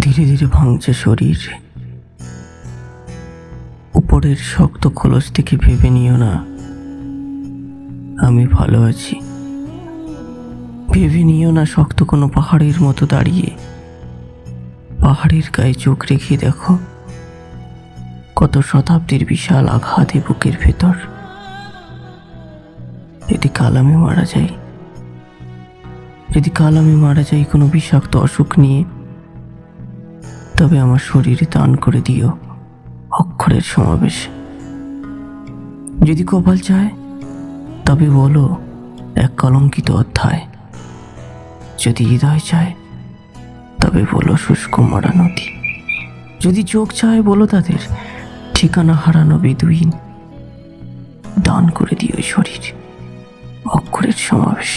ধীরে ধীরে ভাঙছে শরীর। উপরের শক্ত খোলস থেকে ভেবে নিও না। আমি ভালো আছি। ভেবে নিও না শক্ত কোনো পাহাড়ের মতো দাঁড়িয়ে। পাহাড়ের গায়ে চোখ রেখে দেখো, কত শতাব্দীর বিশাল আঘাতে বুকের ভেতর। যদি কাল আমি মারা যাই যদি কাল আমি মারা যাই কোনো বিষাক্ত অসুখ নিয়ে, তবে আমার শরীরে দান করে দিও অক্ষরের সমাবেশ। যদি কপাল চায়, তবে বলো এক কলঙ্কিত অধ্যায়। যদি হৃদয় চায়, তবে বলো শুষ্ক মরা নদী। যদি চোখ চায়, বলো তাদের ঠিকানা হারানো বেদুইন। দান করে দিও শরীর। অক্ষরের সমাবেশ